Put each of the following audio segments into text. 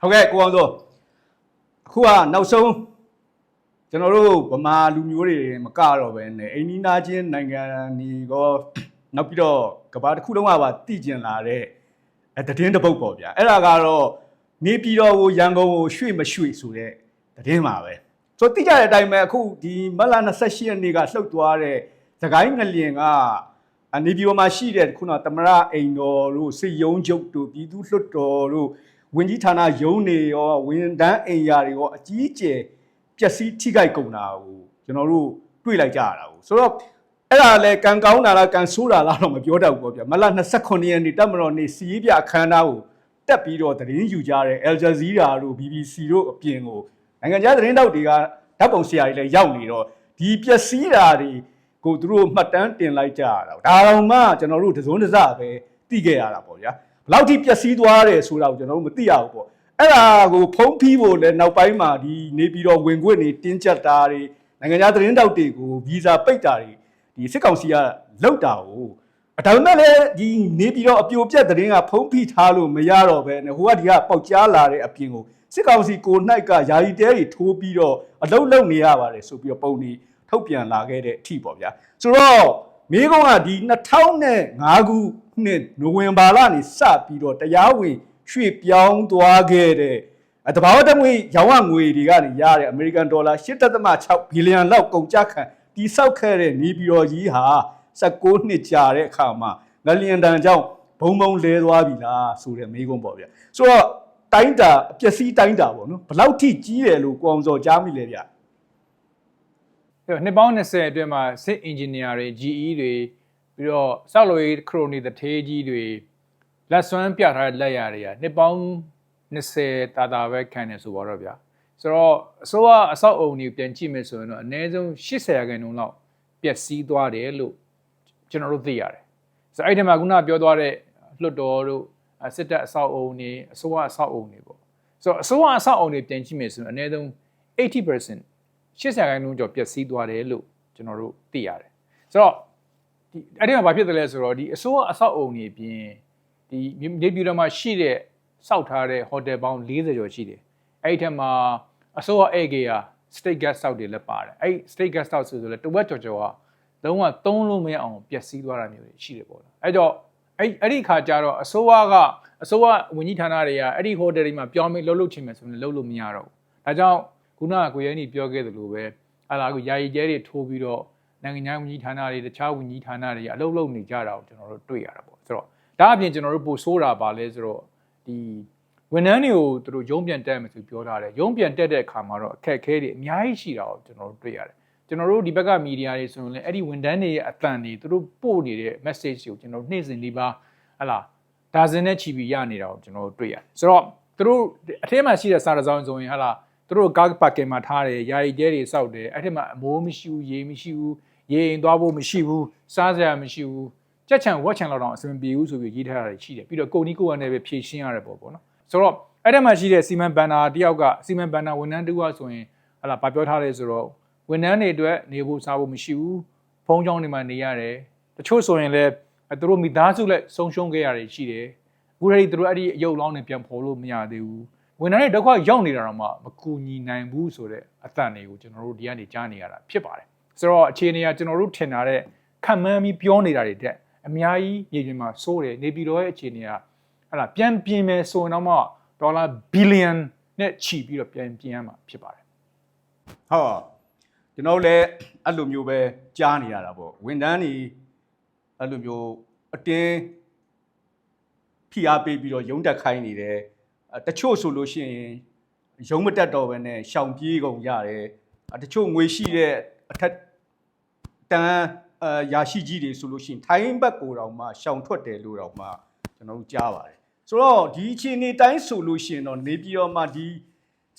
ဟုတ်ကဲ့ကိုအောင်စောအခုကနောက်ဆုံးကျွန်တော်တို့ဗမာလူမျိုးတွေမကတော့ပဲနဲ့အိန္ဒိနာချင်းနိုင်ငံဒီကောနောက်ပြီးတော့ကဘာတစ်ခုလုံးကပါတည်ကျင်လာတဲ့အဲတည်င်းတစ်ပုတ်ပေါ့ဗျာအဲ့ဒါကတော့နေပြည်တော်ကိုရန်ကုန်ကိုရွှေ့မရွှေ့ဆိုတဲ့တည်င်းပါပဲဆိုတော့တိကျတဲ့အတိုင်းပဲအခုဒီမတ်လ28ရက်နေ့ကလှုပ်သွားတဲ့သခိုင်းငလျင်ကနေပြည်တော်မှာရှိတဲ့ခုနကသမရအိမ်တော်တို့စစ်ယုံချုပ်တို့ပြည်သူလွှတ်တော်တို့ ဝင်ကြီးဌာနရုံးတွေရောဝန်တန်းအိမ်ယာတွေရောအကြီးအကျယ်ပျက်စီးထိခိုက်ကုန်တာကိုကျွန်တော်တို့တွေ့လိုက်ကြရတာကိုဆိုတော့အဲ့ဒါလည်းကံကောင်းတာလားကံဆိုးတာလားတော့မပြောတတ်ဘူးပေါ့ဗျာမလ29ရက်နေ့တက်မတော်နေ့စီးပြအခမ်းအနားကိုတက်ပြီးတော့သတင်းယူကြတဲ့ Al Jazeera တို့ BBC တို့အပြင်ကိုနိုင်ငံခြားသတင်းတောက်တွေကဓာတ်ပုံဆရာတွေလည်းရောက်နေတော့ဒီပျက်စီးတာတွေကိုသူတို့မှတ်တမ်းတင်လိုက်ကြရတာဒါတော့မှကျွန်တော်တို့တစုံတစပဲသိခဲ့ရတာပေါ့ဗျာ ဘယ်လောက်ထိပျက်စီးသွားတယ်ဆိုတာကိုကျွန်တော်တို့မသိရဘူးပေါ့အဲ့ဒါကိုဖုံးဖီးဖို့လည်းနောက်ပိုင်းမှာဒီနေပြီးတော့ဝင်ခွင့်တွေတင်းကျပ်တာတွေနိုင်ငံခြားသတင်းတောက်တွေကိုဗီဇာပိတ်တာတွေဒီစစ်ကောင်စီကလောက်တာကိုအဒါပေမဲ့လည်းဒီနေပြီးတော့အပြိုပြက်သတင်းကဖုံးဖီးထားလို့မရတော့ပဲနဲ့ဟိုကဒီကပေါက်ကြားလာတဲ့အပြင်ကိုစစ်ကောင်စီကို၌ကယာယီတဲတွေထိုးပြီးတော့အလုံးလုံးနေရပါတယ်ဆိုပြီးတော့ပုံနေထုတ်ပြန်လာခဲ့တဲ့အထိပေါ့ဗျာဆိုတော့မိကုံးကဒီ2005ခု နှစ်နိုဝင်ဘာလနေစပြီးတော့တရားဝင်ရွှေ့ပြောင်းသွားခဲ့တဲ့အဲတဘာဝတမွေရောင်းဝငွေတွေကနေရတဲ့အမေရိကန်ဒေါ်လာ8.6ဘီလီယံလောက်ကုန်ကျခံတိဆောက်ခဲ့တဲ့နေပြည်တော်ကြီးဟာ16နှစ်ကြာတဲ့အခါမှာငလျင်တန်ကြောင့်ဘုံဘုံလဲသွားပြီလားဆိုတဲ့မေးခွန်းပေါ့ဗျဆိုတော့တိုင်းတာအပျက်စီးတိုင်းတာပေါ့နော်ဘယ်လောက်ထိကြီးတယ်လို့ကိုအောင်စော်ကြားမိလဲဗျအဲ့တော့နှစ်ပေါင်း20အတွင်းမှာစစ်အင်ဂျင်နီယာတွေ GE တွေ ပြီးတော့စောက်လို့ရေးခရိုနီတထေးကြီးတွေလက်စွမ်းပြထားတဲ့လက်ရတွေကနှစ်ပေါင်း20တာတာပဲခံနေဆိုပါတော့ဗျာဆိုတော့အစိုးရအဆောက်အုံတွေပြန်ကြည့်မယ်ဆိုရင်တော့အနည်းဆုံး80ရာခိုင်နှုန်းလောက်ပျက်စီးသွားတယ်လို့ကျွန်တော်တို့သိရတယ်ဆိုတော့အဲ့ဒီမှာခုနပြောသွားတဲ့လွတ်တော်တို့အစစ်တပ်အဆောက်အုံတွေအစိုးရအဆောက်အုံတွေပေါ့ဆိုတော့အစိုးရအဆောက်အုံတွေပြန်ကြည့်မယ်ဆိုရင်အနည်းဆုံး80% 80ခိုင်နှုန်းကျော်ပျက်စီးသွားတယ်လို့ကျွန်တော်တို့သိရတယ်ဆိုတော့ ဒီအဲ့ဒီမှာဘာဖြစ်တယ်လဲဆိုတော့ဒီအစိုးရအဆောက်အုံတွေအပြင်ဒီနေပြည်တော်မှာရှိတဲ့စောက်ထားတဲ့ဟိုတယ်ပေါင်း40ကျော်ရှိတယ်အဲ့ဒီထက်မှာအစိုးရဧကေယာ state guest house တွေလည်းပါတယ်အဲ့ state guest house ဆိုဆိုလဲတဝက်ကျော်ကျော်ကလုံးဝသုံးလို့မရအောင်ပျက်စီးသွားတာမျိုးတွေရှိတယ်ပေါ့လားအဲ့တော့အဲ့အဲ့ဒီခါကျတော့အစိုးရကအစိုးရဝန်ကြီးဌာနတွေကအဲ့ဒီဟိုတယ်တွေမှာပြောင်းပြီးလှုပ်လှုပ်ချင်မယ်ဆိုရင်လှုပ်လို့မရတော့ဘူးဒါကြောင့်ခုနကကိုရဲနီပြောခဲ့သလိုပဲဟာလာကိုယာယီကျဲတွေထိုးပြီးတော့ နိုင်ငံခြားဝန်ကြီးဌာနတွေတခြားဝန်ကြီးဌာနတွေအလုပ်လုပ်နေကြတာကိုကျွန်တော်တို့တွေ့ရတာပေါ့ဆိုတော့ဒါအပြင်ကျွန်တော်တို့ပို့ဆိုးတာပါလဲဆိုတော့ဒီဝန်ထမ်းတွေကိုသူတို့ရုံးပြန်တက်မယ်ဆိုပြောထားတယ်ရုံးပြန်တက်တဲ့အခါမှာတော့အခက်အခဲတွေအများကြီးရှိတာကိုကျွန်တော်တို့တွေ့ရတယ်ကျွန်တော်တို့ဒီဘက်ကမီဒီယာတွေဆိုရင်လည်းအဲ့ဒီဝန်ထမ်းတွေရဲ့အတန်တွေသူတို့ပို့နေတဲ့ message ကိုကျွန်တော်တို့နေ့စဉ်လေးပါဟလာဒါဇင်နဲ့ချီပြီးရနေတာကိုကျွန်တော်တို့တွေ့ရတယ်ဆိုတော့သူတို့အထက်မှာရှိတဲ့စာတစောင်းဆိုရင်ဟလာသူတို့ကားပါကင်မှာထားတယ်ယာယီကျဲတွေစောက်တယ်အဲ့ထက်မှာအမိုးမရှိဘူးရေမရှိဘူး ရေအိမ်သွားဖို့မရှိဘူးစားစရာမရှိဘူးကြက်ချံဝက်ချံလောက်တော့အဆင်ပြေဘူးဆိုပြီးရေးထားတာရှိတယ်ပြီးတော့ကိုနီကိုကလည်းပဲဖြည့်ရှင်းရတယ်ပေါ့ပေါ့နော်ဆိုတော့အဲ့ထက်မှာရှိတဲ့စီမံဘန်နာတယောက်ကစီမံဘန်နာဝန်ထမ်းတူကဆိုရင်ဟလာဗာပြောထားတယ်ဆိုတော့ဝန်ထမ်းတွေအတွက်နေဖို့စားဖို့မရှိဘူးဖုန်းကြောင်းတွေမှာနေရတယ်တချို့ဆိုရင်လည်းသူတို့မိသားစုလက်ဆုံးရှုံးခဲ့ရတယ်ရှိတယ်အခုတည်းကသူတို့အဲ့ဒီအယုတ်လောင်းတွေပြန်ဖော်လို့မရသေးဘူးဝန်ထမ်းတွေဒုက္ခရောက်နေတာတော့မှမကူညီနိုင်ဘူးဆိုတဲ့အသံတွေကိုကျွန်တော်တို့ဒီကနေကြားနေရတာဖြစ်ပါတယ် ဆိုတော့အခြေအနေကကျွန်တော်တို့ထင်တာတဲ့ခံမှန်းပြီးပြောနေတာတွေတဲ့အများကြီးမြေပြင်မှာစိုးတယ်နေပြည်တော်ရဲ့အခြေအနေကဟလာပြန်ပြင်းမယ်ဆိုရင်တော့မှဒေါ်လာဘီလီယံနဲ့ချီပြီးတော့ပြန်ပြင်းရမှာဖြစ်ပါတယ်ဟောကျွန်တော်တို့လည်းအဲ့လိုမျိုးပဲကြားနေရတာပေါ့ဝန်တန်းတွေအဲ့လိုမျိုးအတင်းဖိအားပေးပြီးတော့ရုံးတက်ခိုင်းနေတယ်အဲတချို့ဆိုလို့ရှိရင်ရုံးမတက်တော့ဘဲနဲ့ရှောင်ပြေးကုန်ရတယ်အဲတချို့ငွေရှိတဲ့အထက် တန်းအရာရှိကြီးတွေဆိုလို့ရှိရင်ထိုင်းဘက်ကိုတော့မှရှောင်ထွက်တယ်လို့တော့မှကျွန်တော်တို့ကြားပါတယ်ဆိုတော့ဒီအချိန်နေတိုင်းဆိုလို့ရှိရင်တော့နေပြည်တော်မှာဒီ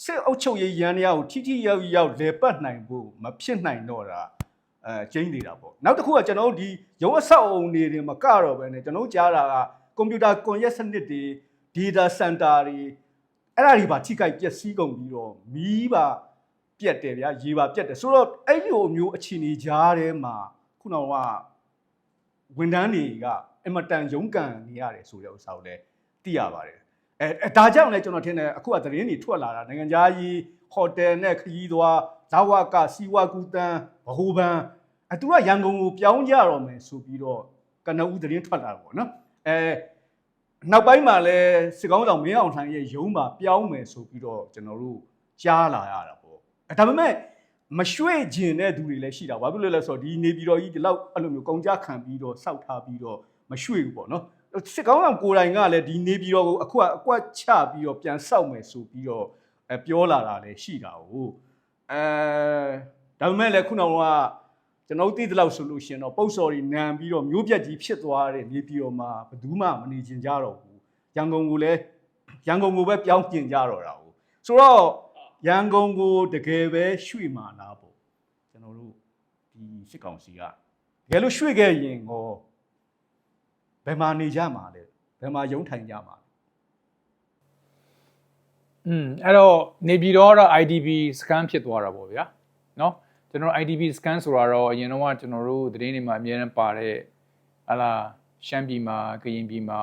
စစ်အုပ်ချုပ်ရေးရန်တရားကိုထိထိရောက်ရောက်လေပတ်နိုင်ဖို့မဖြစ်နိုင်တော့တာအဲကျင်းနေတာပေါ့နောက်တစ်ခုကကျွန်တော်တို့ဒီရုံးအဆောက်အုံတွေတွေမကတော့ပဲねကျွန်တော်တို့ကြားတာကကွန်ပျူတာကွန်ရက်စနစ်တွေ data center တွေအဲ့ဒါတွေပါထိခိုက်ပျက်စီးကုန်ပြီးတော့မီးပါ ပြက်တယ်ဗျာရေပါပြက်တယ်ဆိုတော့အဲ့ဒီလိုမျိုးအခြေအနေကြားထဲမှာခုနကဝန်ထမ်းတွေကအင်မတန်ရုန်းကန်နေရတယ်ဆိုတဲ့ဥစ္စာကိုလည်းသိရပါတယ်အဲအဲဒါကြောင့်လည်းကျွန်တော်ထင်တယ်အခုကသတင်းတွေထွက်လာတာနိုင်ငံခြားကြီးဟိုတယ်နဲ့ခရီးသွားဇာဝကစီဝါကူတန်ဗဟိုဘန်အဲသူကရန်ကုန်ကိုပြောင်းကြတော့မယ်ဆိုပြီးတော့ကနဦးသတင်းထွက်လာတာပေါ့နော်အဲနောက်ပိုင်းမှာလည်းစစ်ကောင်းဆောင်မင်းအောင်လှိုင်ရဲ့ရုံးမှာပြောင်းမယ်ဆိုပြီးတော့ကျွန်တော်တို့ကြားလာရတာပေါ့အဲ ဒါပေမဲ့မရွှေ့ခြင်းတဲ့သူတွေလည်းရှိတာဘာဖြစ်လို့လဲဆိုတော့ဒီနေပြည်တော်ကြီးဒီလောက်အဲ့လိုမျိုးကုန်ကြခံပြီးတော့စောက်ထားပြီးတော့မရွှေ့ဘူးပေါ့နော်စစ်ကောင်းဆောင်ကိုယ်တိုင်ကလည်းဒီနေပြည်တော်ကိုအခုကအကွက်ချပြီးတော့ပြန်ဆောက်မယ်ဆိုပြီးတော့အဲပြောလာတာလည်းရှိတာကိုအဲဒါပေမဲ့လည်းခုနကကျွန်တော်သိသလောက်ဆိုလို့ရှင်တော့ပုတ်စော်တွေနံပြီးတော့မျိုးပြက်ကြီးဖြစ်သွားတဲ့နေပြည်တော်မှာဘယ်သူမှမနေချင်ကြတော့ဘူးရန်ကုန်ကိုလည်းရန်ကုန်ကိုပဲပြောင်းပြင်ကြတော့တာကိုဆိုတော့ ရန်ကုန်ကိုတကယ်ပဲရွှေ့မှာလားပေါ့ကျွန်တော်တို့ဒီစစ်ကောင်စီကတကယ်လို့ရွှေ့ခဲ့ရင်ဟော ဘယ်မှာနေကြမှာလဲဘယ်မှာရုံးထိုင်ကြမှာလဲ อืมအဲ့တော့နေပြည်တော်ကတော့ IDP scan ဖြစ်သွားတာပေါ့ဗျာเนาะကျွန်တော် IDP scan ဆိုတာတော့အရင်တော့ကကျွန်တော်တို့သတင်းတွေမှာအများနဲ့ပါတဲ့ဟလာရှမ်းပြည်မှာကရင်ပြည်မှာ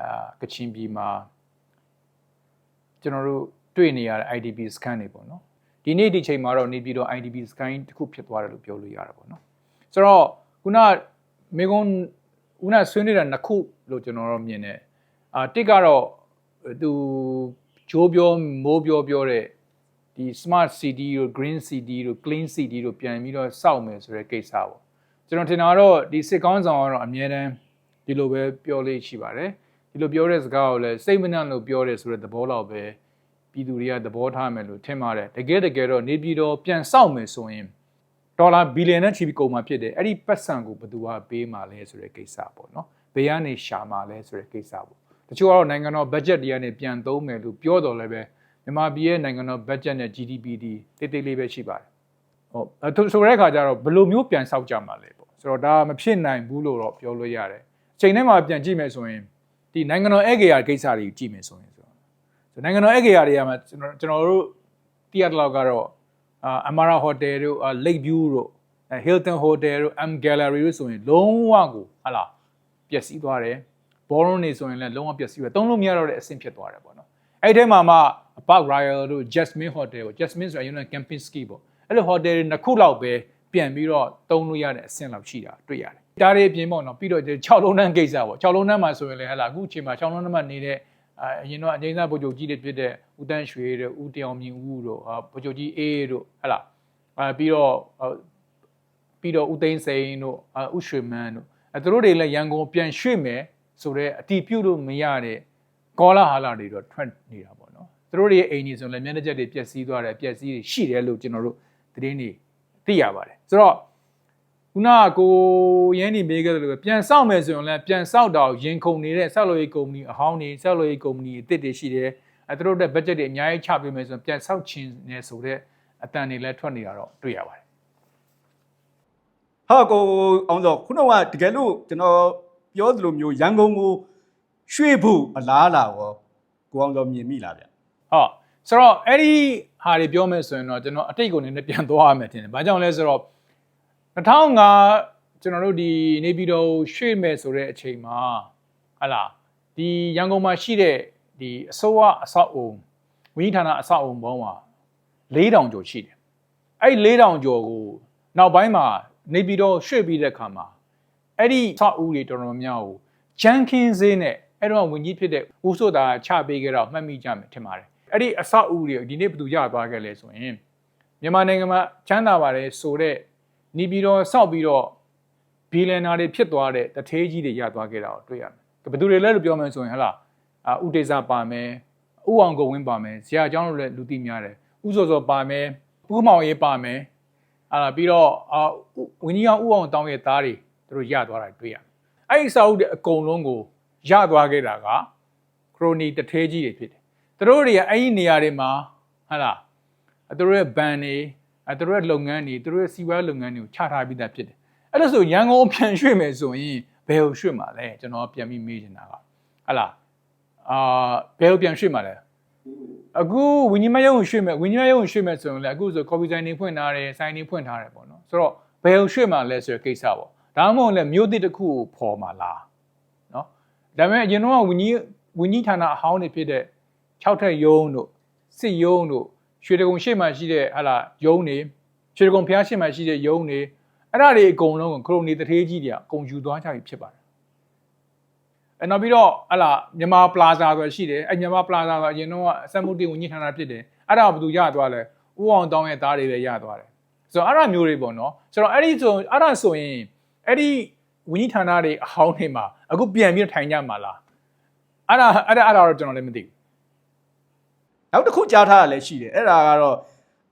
အာကချင်ပြည်မှာကျွန်တော်တို့ တွေ့နေရတဲ့ IDP scan တွေပေါ့နော်ဒီနေ့ဒီချိန်မှာတော့နေပြည်တော် IDP scan တစ်ခုဖြစ်သွားတယ်လို့ပြောလို့ရတာပေါ့နော်ဆိုတော့ခုနမေကွန်ခုနဆွေးနေတာနှစ်ခုလို့ကျွန်တော်တို့မြင်တယ်အာတစ်ကတော့သူဂျိုးပြောမိုးပြောပြောတဲ့ဒီ smart city တို့ green city တို့ clean city တို့ပြန်ပြီးတော့စောက်မယ်ဆိုတဲ့ကိစ္စပေါ့ကျွန်တော်ထင်တာတော့ဒီစစ်ကောင်းဆောင်ကတော့အများတန်းဒီလိုပဲပြောလေးရှိပါတယ်ဒီလိုပြောတဲ့စကားကိုလည်းစိတ်မနှံ့လို့ပြောတယ်ဆိုတဲ့သဘောလောက်ပဲ ပြည်သူတွေကသဘောထားမယ်လို့ထင်ပါတယ်တကယ်တကယ်တော့နေပြည်တော်ပြန်စောက်မယ်ဆိုရင်ဒေါ်လာဘီလီယံနဲ့ချီပြီးကုန်မှာဖြစ်တယ်အဲ့ဒီပတ်စံကိုဘယ်သူကပေးမှာလဲဆိုတဲ့ကိစ္စပေါ့နော်ဘယ်ကနေရှာမှာလဲဆိုတဲ့ကိစ္စပေါ့တချို့ကတော့နိုင်ငံတော်ဘတ်ဂျက်တွေကနေပြန်သုံးမယ်လို့ပြောတော်လည်းပဲမြန်မာပြည်ရဲ့နိုင်ငံတော်ဘတ်ဂျက်နဲ့ GDP ဒီတိတ်တိတ်လေးပဲရှိပါတယ်ဟုတ်အဲဆိုဆိုတဲ့အခါကျတော့ဘယ်လိုမျိုးပြန်ဆောက်ကြမှာလဲပေါ့ဆိုတော့ဒါမဖြစ်နိုင်ဘူးလို့တော့ပြောလို့ရတယ်အချိန်ထဲမှာပြန်ကြည့်မယ်ဆိုရင်ဒီနိုင်ငံတော်ဧည့်ဂေဟာကိစ္စတွေကိုကြည့်မယ်ဆိုရင် ဆိုတော့နိုင်ငံတော်ဧည့်ဂေဟာတွေကမှကျွန်တော်ကျွန်တော်တို့တရက်လောက်ကတော့အာ Amara Hotel တို့ Lake View တို့ Hilton Hotel တို့ M Gallery တို့ဆိုရင်လုံးဝကိုဟာလာပျက်စီးသွားတယ်ဘောလုံးနေဆိုရင်လည်းလုံးဝပျက်စီးပဲတုံးလို့မရတော့တဲ့အဆင့်ဖြစ်သွားတယ်ပေါ့နော်အဲ့ဒီထဲမှာမှ Park Royal တို့ Jasmine Hotel ပေါ့ Jasmine ဆိုတာ Union Camping Ski ပေါ့အဲ့လို hotel တွေနှစ်ခုလောက်ပဲပြန်ပြီးတော့တုံးလို့ရတဲ့အဆင့်လောက်ရှိတာတွေ့ရတယ်ဒါတွေအပြင်ပေါ့နော်ပြီးတော့6လုံးတန်းကိစ္စပေါ့6လုံးတန်းမှာဆိုရင်လည်းဟဲ့လားအခုအချိန်မှာ6လုံးတန်းမှာနေတဲ့ အာအရင်တော့အငိမ့်စားဗိုလ်ချုပ်ကြီးတွေဖြစ်တဲ့ဦးတန်းရွှေတို့ဦးတယောင်မြင့်ဦးတို့ဗိုလ်ချုပ်ကြီးအေးတို့ဟဲ့လားအာပြီးတော့ပြီးတော့ဦးသိန်းစိန်တို့ဦးရွှေမန်းတို့အဲသူတို့တွေလည်းရန်ကုန်ပြန်ရွှေ့မယ်ဆိုတော့အတီးပြုတ်လို့မရတဲ့ကောလာဟာလာတွေတော့ထွက်နေတာပေါ့နော်သူတို့တွေရဲ့အိမ်ကြီးဆိုရင်လည်းမျက်နှာချက်တွေပျက်စီးသွားတယ်ပျက်စီးတွေရှိတယ်လို့ကျွန်တော်တို့သတင်းတွေသိရပါတယ်ဆိုတော့ ခုနကကိုရင်းနေမေးခဲ့တယ်လို့ပြန်စောင့်မယ်ဆိုရင်လည်းပြန်စောင့်တော့ရင်ခုန်နေတဲ့ဆောက်လုပ်ရေးကုမ္ပဏီအဟောင်းတွေဆောက်လုပ်ရေးကုမ္ပဏီအသစ်တွေရှိတယ်အဲသူတို့တဲ့ budget တွေအများကြီးချပေးမယ်ဆိုရင်ပြန်စောင့်ချင်နေဆိုတဲ့အတန်တွေလည်းထွက်နေတာတော့တွေ့ရပါတယ်ဟာကိုအောင်စောခုနကတကယ်လို့ကျွန်တော်ပြောသလိုမျိုးရန်ကုန်ကိုရွှေ့ဖို့အလားလာရောကိုအောင်စောမြင်မိလားဗျဟုတ်ဆိုတော့အဲ့ဒီဟာတွေပြောမယ်ဆိုရင်တော့ကျွန်တော်အတိတ်ကိုနည်းနည်းပြန်သွားရမယ်ထင်တယ်။ဘာကြောင့်လဲဆိုတော့ 2005ကျွန်တော်တို့ဒီနေပြည်တော်ရွှေ့မယ်ဆိုတဲ့အချိန်မှာဟလာဒီရန်ကုန်မှာရှိတဲ့ဒီအစိုးရအဆောက်အုံဝင်းကြီးဌာနအဆောက်အုံပေါင်းမှာ4000ကျော်ရှိတယ်။အဲ့ဒီ4000ကျော်ကိုနောက်ပိုင်းမှာနေပြည်တော်ရွှေ့ပြီးတဲ့အခါမှာအဲ့ဒီဆောက်အဦတွေတော်တော်များကိုဂျန်ကင်းဈေးနဲ့အဲ့တော့ဝင်ကြီးဖြစ်တဲ့ဦးစိုးတာချပေးခဲ့တော့မှတ်မိကြမယ်ထင်ပါတယ်အဲ့ဒီအဆောက်အဦတွေဒီနေ့ဘယ်သူရသွားခဲ့လဲဆိုရင်မြန်မာနိုင်ငံမှာချမ်းသာပါတယ်ဆိုတဲ့ နေပြည်တော်ဆောက်ပြီးတော့ဘီလီယံနာတွေဖြစ်သွားတဲ့တထေးကြီးတွေရသွားခဲ့တာကိုတွေ့ရမယ်ဘယ်သူတွေလဲလို့ပြောမယ်ဆိုရင်ဟလာအာဥတေဇာပါမယ်ဥအောင်ကိုဝင်းပါမယ်ဇရာအကြောင်းလို့လည်းလူသိများတယ်ဥစောစောပါမယ်ဥမောင်ရေးပါမယ်အာပြီးတော့အာဝင်းကြီးအောင်ဥအောင်တောင်းရဲ့သားတွေသူတို့ရသွားတာတွေ့ရမယ်အဲ့ဒီစာအုပ်တွေအကုန်လုံးကိုရသွားခဲ့တာကခရိုနီတထေးကြီးတွေဖြစ်တယ်သူတို့တွေကအဲ့ဒီနေရာတွေမှာဟလာသူတို့ရဲ့ဘန်တွေ အဲသူတို့ရဲ့လုပ်ငန်းတွေသူတို့ရဲ့စီးပွားလုပ်ငန်းတွေကိုချထားပြီးသားဖြစ်တယ်အဲ့ဒါဆိုရန်ကုန်ပြန်ရွှေ့မယ်ဆိုရင်ဘယ်ကိုရွှေ့မှာလဲကျွန်တော်ပြန်ပြီးမေးချင်တာကဟလာအာဘယ်ကိုပြန်ရွှေ့မှာလဲအခုဝင်းကြီးမယုံရွှေ့မယ်ဝင်းကြီးမယုံရွှေ့မယ်ဆိုရင်လည်းအခုဆို coffee ဆိုင်တွေဖွင့်ထားတယ်ဆိုင်တွေဖွင့်ထားတယ်ပေါ့နော်ဆိုတော့ဘယ်ကိုရွှေ့မှာလဲဆိုတဲ့ကိစ္စပေါ့ဒါမှမဟုတ်လည်းမြို့သစ်တစ်ခုကိုဖော်မှာလားနော်ဒါပေမဲ့အရင်တော့ဝင်းကြီးဝန်ကြီးဌာနအဟောင်းတွေဖြစ်တဲ့6ထက်ယုံတို့စစ်ယုံတို့ ရွှေတကုံရှေ့မှာရှိတဲ့ဟလာယုံတွေရွှေတကုံဖျားရှေ့မှာရှိတဲ့ယုံတွေအဲ့ဒါတွေအကုန်လုံးကိုခရိုနီတထေးကြီးတွေကအကုန်ယူသွားကြပြီဖြစ်ပါတယ်အဲ့နောက်ပြီးတော့ဟလာမြန်မာပလာဇာဆိုတာရှိတယ်အဲ့မြန်မာပလာဇာဆိုအရင်တော့အစက်မှုတင်ဝန်ကြီးဌာနဖြစ်တယ်အဲ့ဒါကဘယ်သူရသွားလဲဥအောင်တောင်းရဲ့သားတွေပဲရသွားတယ်ဆိုတော့အဲ့ဒါမျိုးတွေပေါ့နော်ဆိုတော့အဲ့ဒီဆိုအဲ့ဒါဆိုရင်အဲ့ဒီဝန်ကြီးဌာနတွေအဟောင်းတွေမှာအခုပြန်ပြီးထိုင်ကြမှာလားအဲ့ဒါအဲ့ဒါအဲ့ဒါတော့ကျွန်တော်လည်းမသိဘူး နောက်တစ်ခုကြားထားတာလည်းရှိတယ်အဲ့ဒါကတော့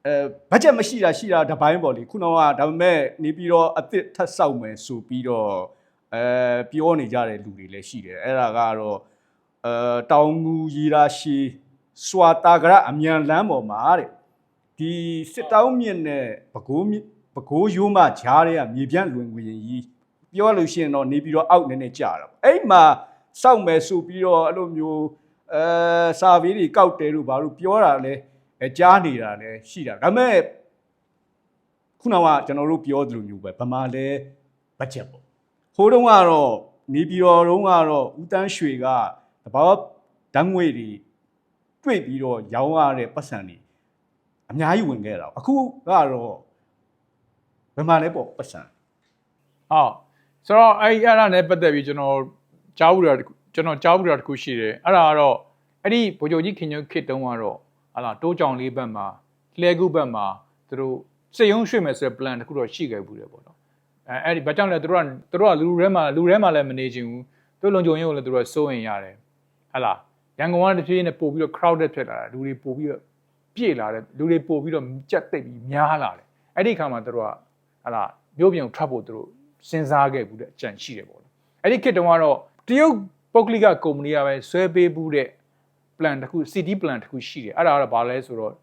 အဲဘတ်ဂျက်မရှိတာရှိတာတစ်ပိုင်းပေါ့လေခုနကဒါပေမဲ့နေပြီးတော့အစ်စ်ထပ်ဆောက်မယ်ဆိုပြီးတော့အဲပြောနေကြတဲ့လူတွေလည်းရှိတယ်အဲ့ဒါကတော့အဲတောင်ငူရီရာရှီစွာတာကရအမြန်လမ်းပေါ်မှာတဲ့ဒီစစ်တောင်းမြင့်နဲ့ပကိုးမြင့်ပကိုးရိုးမဂျားတွေကမြေပြန့်လွင်ဝင်ကြီးပြောလို့ရှိရင်တော့နေပြီးတော့အောက်နည်းနည်းကြာတာပေါ့အဲ့မှာစောက်မယ်ဆိုပြီးတော့အဲ့လိုမျိုး အဲစာဘေးတွေကောက်တယ်လို့ဘာလို့ပြောတာလဲအဲကြားနေတာလဲရှိတာဒါပေမဲ့ခုနကကျွန်တော်တို့ပြောသလိုမျိုးပဲဗမာလဲဘတ်ဂျက်ပေါ့ဟိုတုန်းကတော့နေပြည်တော်တုန်းကတော့ဦးတန်းရွှေကတဘာဓာတ်ငွေတွေတွေ့ပြီးတော့ရောင်းရတဲ့ပတ်စံတွေအများကြီးဝင်ခဲ့တာအခုကတော့ဘယ်မှာလဲပေါ့ပတ်စံဟုတ်ဆိုတော့အဲ့ဒီအဲ့ဒါနဲ့ပတ်သက်ပြီးကျွန်တော်ကြားဘူးတာတစ်ခု ကျွန်တော်ကြားဘူးတာတစ်ခုရှိတယ်အဲ့ဒါကတော့အဲ့ဒီဗိုလ်ချုပ်ကြီးခင်ညွန့်ခေတ်တုန်းကတော့ဟာလာတိုးကြောင်လေးဘက်မှာလှဲကူဘက်မှာသူတို့စိတ်ယုံရွှေ့မယ်ဆိုတဲ့ plan တစ်ခုတော့ရှိခဲ့ဘူးတယ်ပေါ့နော်အဲအဲ့ဒီဘာကြောင့်လဲသူတို့ကသူတို့ကလူထဲမှာလူထဲမှာလည်းမနေချင်ဘူးသူလုံခြုံရေးကိုလည်းသူတို့ကစိုးရင်ရတယ်ဟလာရန်ကုန်ကတဖြည်းဖြည်းနဲ့ပို့ပြီးတော့ crowded ဖြစ်လာတာလူတွေပို့ပြီးတော့ပြည့်လာတယ်လူတွေပို့ပြီးတော့ကြက်သိပ်ပြီးများလာတယ်အဲ့ဒီအခါမှာသူတို့ကဟလာမြို့ပြင်ကိုထွက်ဖို့သူတို့စဉ်းစားခဲ့ဘူးတဲ့အကြံရှိတယ်ပေါ့နော်အဲ့ဒီခေတ်တုန်းကတော့တရုတ် ပုဂ္ဂလိကကုမ္ပဏီကပဲဆွဲပေးဘူးတဲ့ plan တစ်ခု CD plan တစ်ခုရှိတယ်အဲ့ဒါကတော့ဘာလဲဆိုတော့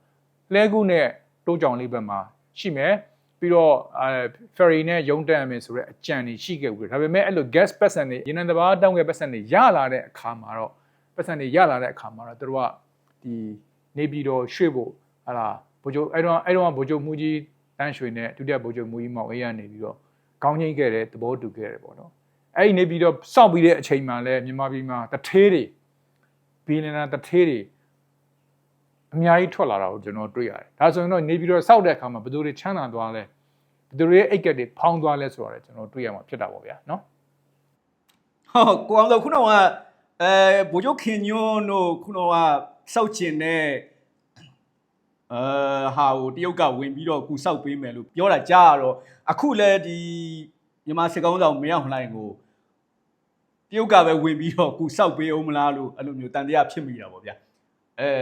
လဲကူနဲ့တိုးကြောင်လေးဘက်မှာရှိမယ်ပြီးတော့အဲ ferry နဲ့ရုံးတက်ရမယ်ဆိုတော့အကြံတွေရှိခဲ့ဘူးတယ်ဒါပေမဲ့အဲ့လို gas ပတ်စံတွေရင်းနှံတဘာတောင်းခဲ့ပတ်စံတွေရလာတဲ့အခါမှာတော့ပတ်စံတွေရလာတဲ့အခါမှာတော့တို့ကဒီနေပြည်တော်ရွှေ့ဖို့ဟာလာဗိုလ်ချုပ်အဲ့တော့အဲ့တော့ဗိုလ်ချုပ်မှုကြီးတန်းရွှေနဲ့ဒုတိယဗိုလ်ချုပ်မှုကြီးမောင်အေးရနေပြီးတော့ခေါင်းငိမ့်ခဲ့တဲ့သဘောတူခဲ့တယ်ပေါ့နော် အဲ့ဒီနေပြီးတော့စောင့်ပြီးတဲ့အချိန်မှာလဲမြန်မာပြည်မှာတထေးတွေဘီလီယံတထေးတွေအများကြီးထွက်လာတာကိုကျွန်တော်တွေ့ရတယ်ဒါဆိုရင်တော့နေပြီးတော့စောက်တဲ့အခါမှာဘယ်သူတွေချမ်းသာသွားလဲဘယ်သူတွေရဲ့အိတ်ကက်တွေဖောင်းသွားလဲဆိုတာလည်းကျွန်တော်တွေ့ရမှာဖြစ်တာပေါ့ဗျာနော်ဟုတ်ကိုအောင်ဆိုခုနကအဲဘိုးချုပ်ခင်ညွန်းတို့ခုနကစောက်ချင်တဲ့အဲဟာကိုတရုတ်ကဝင်ပြီးတော့ကူစောက်ပေးမယ်လို့ပြောတာကြားရတော့အခုလဲဒီမြန်မာစစ်ကောင်ဆောင်မရောက်လှိုင်းကို တရုတ်ကပဲဝင်ပြီးတော့ကူစောက်ပေးအောင်မလားလို့အဲ့လိုမျိုးတန်တရားဖြစ်မိတာပေါ့ဗျာအဲ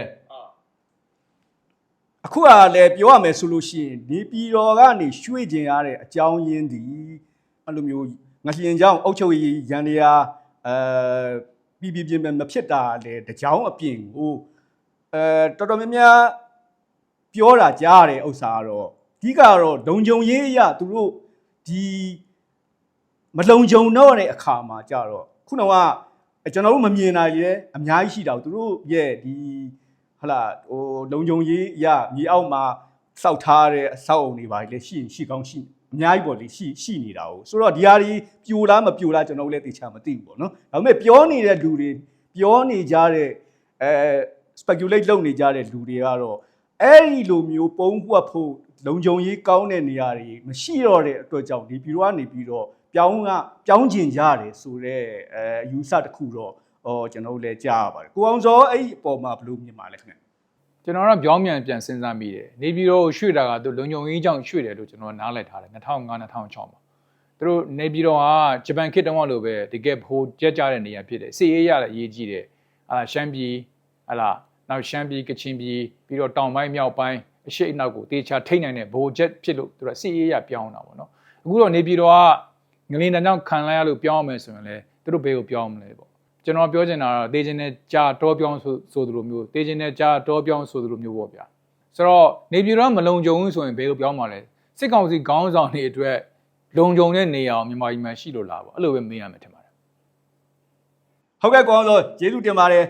အခုကလည်းပြောရမယ်ဆိုလို့ရှိရင်ဒီပြည်တော်ကနေရွှေ့ကျင်ရတဲ့အကြောင်းရင်းဒီအဲ့လိုမျိုးငလျင်ကြောင့်အုတ်ချုပ်ရည်ရန်တရားအဲပြည်ပြည်ပြင်းပြမဖြစ်တာလေတကြောင်အပြင်ကိုအဲတော်တော်များများပြောတာကြားရတဲ့ဥစ္စာကတော့အဓိကတော့လုံခြုံရေးအရသူတို့ဒီမလုံခြုံတော့တဲ့အခါမှာကြတော့ ခုနကကျွန်တော်တို့မမြင်နိုင်လေအများကြီးရှိတာကိုသူတို့ရဲ့ဒီဟလာဟိုလုံခြုံရေးအရမြေအောက်မှာစောက်ထားတဲ့အဆောက်အုံတွေပါလေရှိရင်ရှိကောင်းရှိအများကြီးပေါ့လေရှိရှိနေတာ哦ဆိုတော့ဒီဟာဒီပြိုလားမပြိုလားကျွန်တော်တို့လည်းသိချာမသိဘူးပေါ့နော်ဒါပေမဲ့ပြောနေတဲ့လူတွေပြောနေကြတဲ့အဲ speculate လုပ်နေကြတဲ့လူတွေကတော့အဲ့ဒီလိုမျိုးပုံပွက်ဖို့လုံခြုံရေးကောင်းတဲ့နေရာတွေမရှိတော့တဲ့အတွက်ကြောင့်ဒီပြည်တော်ကနေပြီးတော့ ပြောင်းကပြောင်းကျင်ကြတယ်ဆိုတော့အဲအယူဆတစ်ခုတော့ဟောကျွန်တော်တို့လည်းကြားရပါတယ်ကိုအောင်စောအဲ့ဒီအပေါ်မှာဘယ်လိုမြင်ပါလဲခင်ဗျကျွန်တော်တော့ပြောင်းပြန်ပြန်စဉ်းစားမိတယ်နေပြည်တော်ကိုရွှေ့တာကသူလုံခြုံရေးကြောင့်ရွှေ့တယ်လို့ကျွန်တော်နားလည်ထားတယ်2005 2006မှာသူတို့နေပြည်တော်ကဂျပန်ခေတ်တုန်းကလိုပဲတကယ်ဖိုးကြက်ကြတဲ့နေရာဖြစ်တယ်စီအေးရလည်းအရေးကြီးတယ်အာရှမ်းပြည်ဟလာနောက်ရှမ်းပြည်ကချင်ပြည်ပြီးတော့တောင်ပိုင်းမြောက်ပိုင်းအရှိအနောက်ကိုတေချာထိတ်နိုင်တဲ့ဘိုဂျက်ဖြစ်လို့သူကစီအေးရပြောင်းတာပေါ့နော်အခုတော့နေပြည်တော်က ငလင်းတန်းကြောင့်ခံလိုက်ရလို့ပြောင်းမယ်ဆိုရင်လေသူတို့ဘေးကိုပြောင်းမလဲပေါ့ကျွန်တော်ပြောချင်တာကတော့တေးချင်းနဲ့ကြာတောပြောင်းဆိုဆိုသူလိုမျိုးတေးချင်းနဲ့ကြာတောပြောင်းဆိုသူလိုမျိုးပေါ့ဗျာဆိုတော့နေပြည်တော်ကမလုံခြုံဘူးဆိုရင်ဘေးကိုပြောင်းမှာလဲစစ်ကောင်စီခေါင်းဆောင်တွေအတွက်လုံခြုံတဲ့နေရာကိုမြန်မာပြည်မှာရှိလို့လားပေါ့အဲ့လိုပဲမေးရမယ်ထင်ပါတယ်ဟုတ်ကဲ့ကိုအောင်စောကျေးဇူးတင်ပါတယ်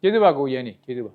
ကျေးဇူးပါကိုရဲနေကျေးဇူးပါ